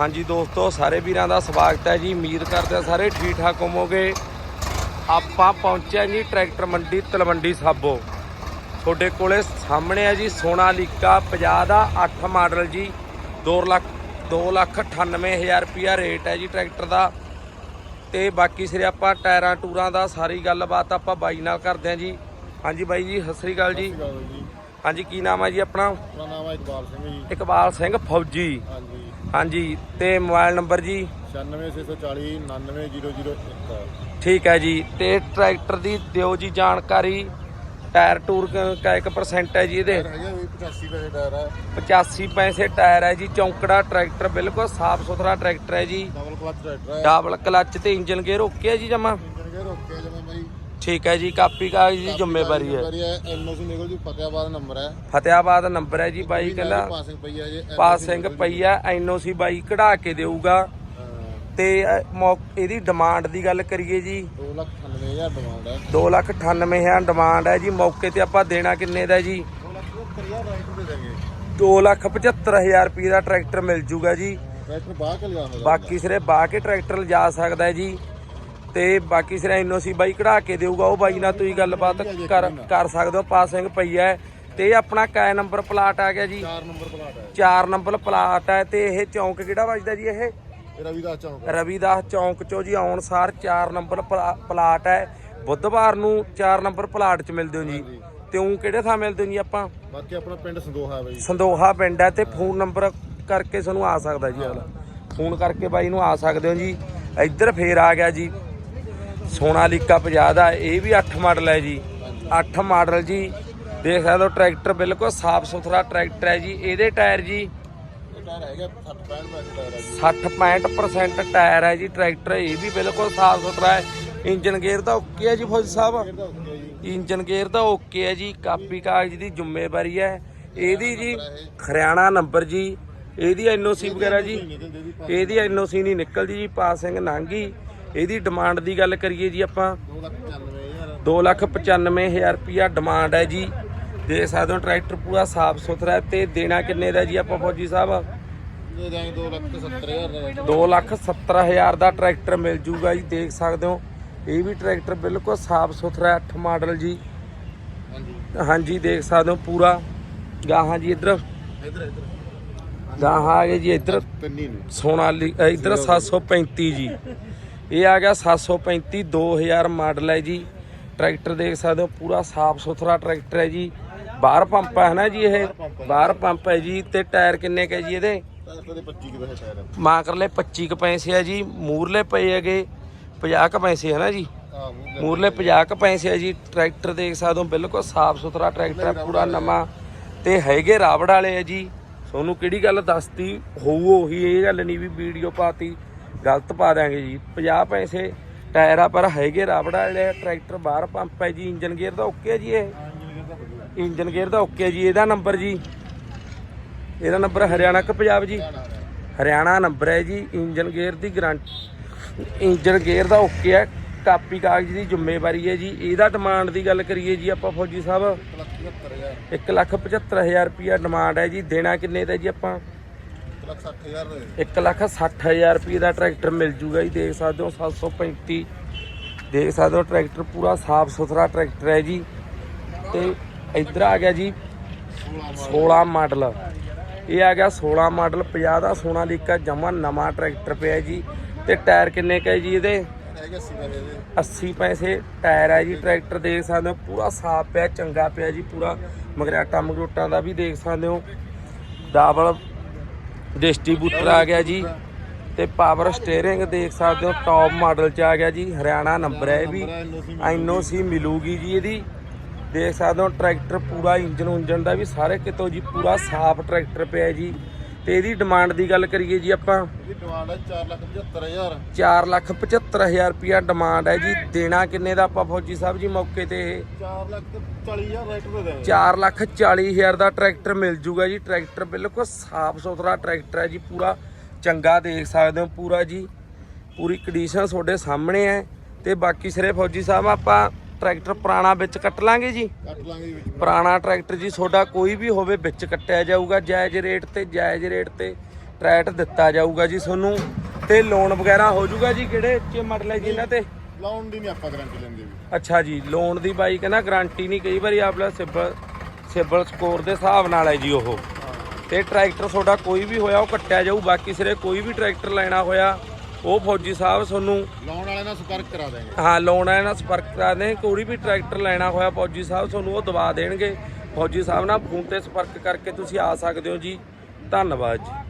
ਹਾਂਜੀ ਦੋਸਤੋ ਸਾਰੇ ਵੀਰਾਂ ਦਾ ਸਵਾਗਤ ਹੈ ਜੀ। ਉਮੀਦ ਕਰਦੇ ਹਾਂ ਸਾਰੇ ਠੀਕ ਠਾਕ ਹੋਵੋਗੇ। ਆਪਾਂ ਪਹੁੰਚਿਆ ਜੀ ਟਰੈਕਟਰ ਮੰਡੀ ਤਲਵੰਡੀ ਸਾਬੋ। ਤੁਹਾਡੇ ਕੋਲੇ ਸਾਹਮਣੇ ਆ ਜੀ ਸੋਨਾਲੀਕਾ 50 ਦਾ 8 ਮਾਡਲ ਜੀ। 2 ਲੱਖ 2 ਲੱਖ 98000 ਰੁਪਿਆ ਰੇਟ ਹੈ ਜੀ ਟਰੈਕਟਰ ਦਾ। ਤੇ ਬਾਕੀ ਸਿਰੇ ਆਪਾਂ ਟਾਇਰਾਂ ਟੂਰਾਂ ਦਾ ਸਾਰੀ ਗੱਲਬਾਤ ਆਪਾਂ ਬਾਈ ਨਾਲ ਕਰਦੇ ਹਾਂ ਜੀ। ਹਾਂਜੀ ਬਾਈ ਜੀ। ਸਤਿ ਸ੍ਰੀ ਅਕਾਲ ਜੀ। ਹਾਂਜੀ ਕੀ ਨਾਮ ਹੈ ਜੀ ਆਪਣਾ? ਮੇਰਾ ਨਾਮ ਹੈ ਇਕਬਾਲ ਸਿੰਘ ਜੀ। ਇਕਬਾਲ ਸਿੰਘ ਫੌਜੀ। ਹਾਂਜੀ। ਹਾਂਜੀ ਤੇ ਮੋਬਾਈਲ ਨੰਬਰ ਜੀ? 9640 99001 ਠੀਕ ਹੈ ਜੀ ਤੇ ਟਰੈਕਟਰ ਦੀ ਦਿਓ ਜੀ ਜਾਣਕਾਰੀ ਟਾਇਰ ਟੂਰ ਕ- ਕਾ ਇੱਕ ਪਰਸੈਂਟ ਹੈ ਜੀ ਇਹਦੇ? ਹੈਗਾ ਵੀ 85 ਪੈਸੇ ਟਾਇਰ ਹੈ 85 ਪੈਸੇ ਟਾਇਰ ਹੈ ਜੀ ਚੌਂਕੜਾ ਟਰੈਕਟਰ ਬਿਲਕੁਲ ਸਾਫ਼ ਸੁਥਰਾ ਟਰੈਕਟਰ ਹੈ ਜੀ। ਡਬਲ ਕਲਚ ਟਰੈਕਟਰ ਹੈ ਡਬਲ ਕਲੱਚ ਤੇ ਇੰਜਨ ਗੇਅਰ ਓਕੇ ਹੈ ਜੀ ਜਮਾ? ਇੰਜਨ ਗੇਅਰ ਓਕੇ ਜਮਾ। ਠੀਕ ਹੈ ਜੀ ਕਾਪੀ ਕਾਗਜ਼ ਦੀ ਜ਼ਿੰਮੇਵਾਰੀ ਹੈ। ਐਨਓਸੀ ਨਿਕਲ ਜੂ ਫਤਿਆਬਾਦ ਨੰਬਰ ਹੈ। ਫਤਿਆਬਾਦ ਨੰਬਰ ਹੈ ਜੀ ਬਾਈ ਕਹਿੰਦਾ ਪਾਸਿੰਗ ਪਈ ਹੈ ਜੇ ਪਾਸ ਸਿੰਘ ਪਈਆ ਐਨਓਸੀ ਬਾਈ ਕਢਾ ਕੇ ਦੇਊਗਾ। ਤੇ ਇਹਦੀ ਡਿਮਾਂਡ ਦੀ ਗੱਲ ਕਰੀਏ ਜੀ। 298000 ਡਿਮਾਂਡ ਹੈ। 298000 ਡਿਮਾਂਡ ਹੈ ਜੀ ਮੌਕੇ ਤੇ ਆਪਾਂ ਦੇਣਾ ਕਿੰਨੇ ਦਾ ਜੀ? 275000 ਰਾਈਟ ਦੇ ਦੇਂਗੇ 275000 ਰੁਪਏ ਦਾ ਟਰੈਕਟਰ ਮਿਲ ਜੂਗਾ ਜੀ। ਟਰੈਕਟਰ ਬਾਹਰ ਕੇ ਲਿਆ ਹੋਗਾ ਬਾਕੀ ਸਿਰੇ ਬਾਹ ਕੇ ਟਰੈਕਟਰ ਲਿਜਾ ਸਕਦਾ ਹੈ ਜੀ। ਤੇ ਬਾਕੀ ਸਿਰੇ ਐਨਓਸੀ ਬਾਈ ਕਢਾ ਕੇ ਦੇਊਗਾ ਉਹ ਬਾਈ ਨਾਲ ਤੁਸੀਂ ਗੱਲਬਾਤ ਕਰ ਕਰ ਸਕਦੇ ਹੋ ਪਾਸਿੰਗ ਪਈ ਹੈ। ਤੇ ਇਹ ਆਪਣਾ ਕੈ ਨੰਬਰ ਪਲਾਟ ਆ ਗਿਆ ਜੀ? 4 ਨੰਬਰ ਪਲਾਟ ਹੈ 4 ਨੰਬਰ ਪਲਾਟ ਹੈ ਤੇ ਇਹ ਚੌਂਕ ਕਿਹੜਾ ਵੱਜਦਾ ਜੀ ਇਹ? ਰਵੀਦਾਸ ਚੌਂਕ ਰਵੀਦਾਸ ਚੌਂਕ ਚੋਂ ਜੀ ਆਉਣ ਸਾਰ 4 ਨੰਬਰ ਪਲਾ- ਪਲਾਟ ਹੈ। ਬੁੱਧਵਾਰ ਨੂੰ 4 ਨੰਬਰ ਪਲਾਟ 'ਚ ਮਿਲਦੇ ਹੋ ਜੀ। ਤੇ ਉਹ ਕਿਹੜੇ ਥਾਂ ਮਿਲਦੇ ਹੋ ਜੀ ਆਪਾਂ? ਬਾਕੀ ਆਪਣਾ ਪਿੰਡ ਸੰਦੋਹਾ ਹੈ ਬਾਈ। ਸੰਦੋਹਾ ਪਿੰਡ ਹੈ ਤੇ ਫੋਨ ਨੰਬਰ ਕਰਕੇ ਤੁਹਾਨੂੰ ਆ ਸਕਦਾ ਜੀ ਅਗਲਾ ਫੋਨ ਕਰਕੇ ਬਾਈ ਨੂੰ ਆ ਸਕਦੇ ਹੋ ਜੀ। ਇੱਧਰ ਫੇਰ ਆ ਗਿਆ ਜੀ। ਸੋਨਾਲੀਕਾ 50 ਦਾ, ਇਹ ਵੀ 8 ਮਾਡਲ ਹੈ ਜੀ। 8 ਮਾਡਲ ਜੀ। ਦੇਖ ਸਕਦੇ ਹੋ, ਟਰੈਕਟਰ ਬਿਲਕੁਲ ਸਾਫ਼ ਸੁਥਰਾ ਟਰੈਕਟਰ ਹੈ ਜੀ। ਇਹਦੇ ਟਾਇਰ ਜੀ ਇਹ ਟਾਇਰ ਹੈਗਾ 60 65 ਪੈਸੇ ਟਾਇਰ ਹੈ ਜੀ 60-65% ਟਾਇਰ ਹੈ ਜੀ ਟਰੈਕਟਰ, ਇਹ ਵੀ ਬਿਲਕੁਲ ਸਾਫ਼ ਸੁਥਰਾ ਹੈ। ਇੰਜਨ ਗੇਅਰ ਤਾਂ ਓਕੇ ਹੈ ਜੀ ਫੌਜ ਸਾਹਿਬ? ਇਹਦਾ ਇੰਜਨ ਗੇਅਰ ਤਾਂ ਓਕੇ ਹੈ ਜੀ। ਕਾਪੀ ਕਾਗਜ਼ ਦੀ ਜ਼ਿੰਮੇਵਾਰੀ ਹੈ। ਇਹਦੀ ਜੀ, ਹਰਿਆਣਾ ਨੰਬਰ ਜੀ। ਇਹਦੀ ਐਨਓਸੀ ਵਗੈਰਾ ਜੀ। ਨਿਕਲ ਜੀ ਇਹਦੀ ਐਨਓਸੀ ਨਹੀਂ ਨਿਕਲਦੀ ਜੀ ਪਾਸਿੰਗ ਨਾਂਗੀ। ਇਹਦੀ ਡਿਮਾਂਡ ਦੀ ਗੱਲ ਕਰੀਏ ਜੀ ਆਪਾਂ। 295000 295000 ਰੁਪਿਆ ਡਿਮਾਂਡ ਹੈ ਜੀ। ਦੇਖ ਸਕਦੇ ਹੋ ਟਰੈਕਟਰ ਪੂਰਾ ਸਾਫ਼ ਸੁਥਰਾ ਹੈ ਤੇ ਦੇਣਾ ਕਿੰਨੇ ਦਾ ਜੀ ਆਪਾਂ ਫੌਜੀ ਸਾਹਿਬ? ਦੇ ਦਾਂਗੇ 270000 ਦਾ। 270000 ਦਾ ਟਰੈਕਟਰ ਮਿਲ ਜੂਗਾ ਜੀ ਦੇਖ ਸਕਦੇ ਹੋ। ਇਹ ਵੀ ਟਰੈਕਟਰ ਬਿਲਕੁਲ ਸਾਫ਼ ਸੁਥਰਾ 8 ਮਾਡਲ ਜੀ। ਹਾਂਜੀ। ਦੇਖ ਸਕਦੇ ਹੋ ਪੂਰਾ। ਗਾਹਾਂ ਜੀ ਇੱਧਰ। ਇਧਰ ਇਧਰ। ਗਾਹਾਂ ਆ ਗਏ ਜੀ ਇੱਧਰ। ਸੋਨਾਲੀ ਇੱਧਰ 735 ਜੀ। ਇਹ ਆ ਗਿਆ 735 2000 ਮਾਡਲ ਹੈ ਜੀ। ਟਰੈਕਟਰ ਦੇਖ ਸਕਦੇ ਹੋ ਪੂਰਾ ਸਾਫ਼ ਸੁਥਰਾ ਟਰੈਕਟਰ ਹੈ ਜੀ। ਬਾਹਰ ਪੰਪ ਹੈ ਨਾ ਜੀ ਇਹ? ਬਾਹਰ ਪੰਪ ਹੈ ਜੀ। ਤੇ ਟਾਇਰ ਕਿੰਨੇ ਕੁ ਹੈ ਜੀ ਇਹਦੇ? ਟਰੈਕਟਰ ਦੇ 25 ਕਿਲੋ ਟਾਇਰ ਹੈ ਮਾਕਰਲੇ 25 ਕ ਪੈਸੇ ਆ ਜੀ। ਮੂਰਲੇ ਪਏ ਹੈਗੇ 50 ਕ ਪੈਸੇ ਹੈ ਨਾ ਜੀ? ਮੂਰਲੇ 50 ਕ ਪੈਸੇ ਆ ਜੀ। ਟਰੈਕਟਰ ਦੇਖ ਸਕਦੇ ਹੋ ਬਿਲਕੁਲ ਸਾਫ਼ ਸੁਥਰਾ ਟਰੈਕਟਰ ਹੈ ਪੂਰਾ ਨਵਾਂ। ਤੇ ਹੈਗੇ ਰਾਵੜ ਵਾਲੇ ਆ ਜੀ। ਤੁਹਾਨੂੰ ਕਿਹੜੀ ਗੱਲ ਦੱਸਤੀ? ਹੋਊ ਉਹੀ ਇਹ ਗੱਲ ਨਹੀਂ ਵੀ ਵੀਡੀਓ ਪਾਤੀ। ਗਲਤ ਪਾ ਦਾਂਗੇ ਜੀ। 50 ਪੈਸੇ ਟਾਇਰ ਆ, ਪਰ ਹੈਗੇ ਰਾਵੜ ਵਾਲੇ ਟਰੈਕਟਰ ਬਾਹਰ ਪੰਪ ਹੈ ਜੀ, ਇੰਜਨ ਗੇਅਰ ਦਾ ਓਕੇ ਜੀ ਇਹ? ਇੰਜਨ ਗੇਅਰ ਦਾ ਓਕੇ ਜੀ, ਇਹਦਾ ਨੰਬਰ ਜੀ। ਇਹਦਾ ਨੰਬਰ ਹਰਿਆਣਾ ਕਿ ਪੰਜਾਬ ਜੀ? ਹਰਿਆਣਾ ਨੰਬਰ ਹੈ ਜੀ, ਇੰਜਨ ਗੇਅਰ ਦੀ ਗਰੰਟੀ ਇੰਜਨ ਗੇਅਰ ਦਾ ਓਕੇ ਹੈ ਕਾਪੀ ਕਾਗਜ਼ ਦੀ ਜ਼ਿੰਮੇਵਾਰੀ ਹੈ ਜੀ। ਇਹਦਾ ਡਿਮਾਂਡ ਦੀ ਗੱਲ ਕਰੀਏ ਜੀ ਆਪਾਂ, ਫੌਜੀ ਸਾਹਿਬ। 75000 175000 ਰੁਪਿਆ ਡਿਮਾਂਡ ਹੈ ਜੀ, ਦੇਣਾ ਕਿੰਨੇ ਦਾ ਜੀ ਆਪਾਂ? 160000 ਦੇ 160000 ਰੁਪਏ ਦਾ ਟਰੈਕਟਰ ਮਿਲ ਜੂਗਾ ਜੀ ਦੇਖ ਸਕਦੇ ਹੋ 735 ਦੇਖ ਸਕਦੇ ਹੋ ਟਰੈਕਟਰ ਪੂਰਾ ਸਾਫ਼ ਸੁਥਰਾ ਟਰੈਕਟਰ ਹੈ ਜੀ। ਤੇ ਇੱਧਰ ਆ ਗਿਆ ਜੀ 16 ਮਾਡਲ। ਇਹ ਆ ਗਿਆ 16 ਮਾਡਲ 50 ਦਾ ਸੋਨਾਲੀਕਾ ਜਮਾ ਨਵਾਂ ਟਰੈਕਟਰ ਪਿਆ ਜੀ। ਤੇ ਟਾਇਰ ਕਿੰਨੇ ਕਹੇ ਜੀ ਇਹਦੇ? ਹੈਗਾ 80 ਪੈਸੇ ਦੇ। 80 ਪੈਸੇ ਟਾਇਰ ਹੈ ਜੀ ਟਰੈਕਟਰ ਦੇਖ ਸਕਦੇ ਹੋ ਪੂਰਾ ਸਾਫ਼ ਪਿਆ ਚੰਗਾ ਪਿਆ ਜੀ ਪੂਰਾ। ਮਗਰਾਟਾ ਮਗਰੂਟਾਂ ਦਾ ਵੀ ਦੇਖ ਸਕਦੇ ਹੋ। ਡਬਲ ਡਿਸਟ੍ਰੀਬਿਊਟਰ ਆ ਗਿਆ ਜੀ ਤੇ ਪਾਵਰ ਸਟੀਅਰਿੰਗ ਦੇਖ ਸਕਦੇ ਹੋ ਟੌਪ ਮਾਡਲ ਚ ਆ ਗਿਆ ਜੀ, ਹਰਿਆਣਾ ਨੰਬਰ ਹੈ ਇਹ ਵੀ। ਐਨਓਸੀ ਮਿਲੂਗੀ ਜੀ ਇਹਦੀ। ਦੇਖ ਸਕਦੇ ਹੋ ਟਰੈਕਟਰ ਪੂਰਾ ਇੰਜਨ ਉਂਜਨ ਦਾ ਵੀ, ਸਾਰੇ ਕਿਤੋਂ ਜੀ, ਪੂਰਾ ਸਾਫ਼ ਟਰੈਕਟਰ ਪਿਆ ਜੀ। ਤੇ ਇਹਦੀ ਡਿਮਾਂਡ ਦੀ ਗੱਲ ਕਰੀਏ ਜੀ ਆਪਾਂ। ਇਹਦੀ ਡਿਮਾਂਡ ਹੈ 475000 4 ਲੱਖ 75000 ਰੁਪਿਆ ਡਿਮਾਂਡ ਹੈ ਜੀ। ਦੇਣਾ ਕਿੰਨੇ ਦਾ ਆਪਾਂ ਫੌਜੀ ਸਾਹਿਬ ਜੀ ਮੌਕੇ ਤੇ ਇਹ? 4 ਲੱਖ ਤੇ 40000 ਰੇਟ ਦੇ ਦੇਣਗੇ 4 ਲੱਖ 40000 ਦਾ ਟਰੈਕਟਰ ਮਿਲ ਜੂਗਾ ਜੀ। ਟਰੈਕਟਰ ਬਿਲਕੁਲ ਸਾਫ਼ ਸੁਥਰਾ ਟਰੈਕਟਰ ਹੈ ਜੀ। ਪੂਰਾ ਚੰਗਾ ਦੇਖ ਸਕਦੇ ਹੋ ਪੂਰਾ ਜੀ। ਪੂਰੀ ਕੰਡੀਸ਼ਨ ਤੁਹਾਡੇ ਸਾਹਮਣੇ ਹੈ। ਤੇ ਬਾਕੀ ਸਿਰੇ ਫੌਜੀ ਸਾਹਿਬ ਆਪਾਂ ਟਰੈਕਟਰ ਪੁਰਾਣਾ ਵਿੱਚ ਕੱਟ ਲਾਂਗੇ ਜੀ। ਕੱਟ ਲਾਂਗੇ ਜੀ ਵਿੱਚ। ਪੁਰਾਣਾ ਟਰੈਕਟਰ ਜੀ ਤੁਹਾਡਾ ਕੋਈ ਵੀ ਹੋਵੇ ਵਿੱਚ ਕੱਟਿਆ ਜਾਊਗਾ ਜਾਇਜ਼ ਰੇਟ ਤੇ ਜਾਇਜ਼ ਰੇਟ ਤੇ ਟਰੈਟ ਦਿੱਤਾ ਜਾਊਗਾ ਜੀ ਤੁਹਾਨੂੰ। ਤੇ ਲੋਨ ਵਗੈਰਾ ਹੋ ਜਾਊਗਾ ਜੀ ਕਿਹੜੇ ਚ ਮਾਡਲ ਹੈ ਜੀ ਇਹਨਾਂ ਤੇ? ਲਾਉਣ ਦੀ ਨਹੀਂ ਆਪਾਂ ਗਾਰੰਟੀ ਲੈਂਦੇ ਵੀ ਅੱਛਾ ਜੀ ਲੋਨ ਦੀ ਬਾਈ ਕਹਿੰਦਾ ਗਾਰੰਟੀ ਨਹੀਂ ਕਈ ਵਾਰੀ ਆਪਣਾ ਸਿਬਲ ਸਿਬਲ ਸਕੋਰ ਦੇ ਹਿਸਾਬ ਨਾਲ ਹੈ ਜੀ ਉਹ। ਤੇ ਟਰੈਕਟਰ ਤੁਹਾਡਾ ਕੋਈ ਵੀ ਹੋਇਆ ਉਹ ਕੱਟਿਆ ਜਾਊ ਬਾਕੀ ਸਿਰੇ ਕੋਈ ਵੀ ਟਰੈਕਟਰ ਲੈਣਾ ਹੋਇਆ ਉਹ ਫੌਜੀ ਸਾਹਿਬ ਤੁਹਾਨੂੰ ਲਾਉਣ ਵਾਲੇ ਨਾਲ ਸੰਪਰਕ ਕਰਾ ਦਾਂਗੇ ਹਾਂ ਲੋਨ ਹੈ ਨਾਲ ਸੰਪਰਕ ਕਰਾ ਦੇ ਕੋਈ ਵੀ ਟਰੈਕਟਰ ਲੈਣਾ ਹੋਇਆ ਫੌਜੀ ਸਾਹਿਬ ਤੁਹਾਨੂੰ ਉਹ ਦਵਾ ਦੇਣਗੇ। ਫੌਜੀ ਸਾਹਿਬ ਨਾਲ ਫੋਨ ਤੇ ਸੰਪਰਕ ਕਰਕੇ ਤੁਸੀਂ ਆ ਸਕਦੇ ਹੋ ਜੀ। ਧੰਨਵਾਦ ਜੀ।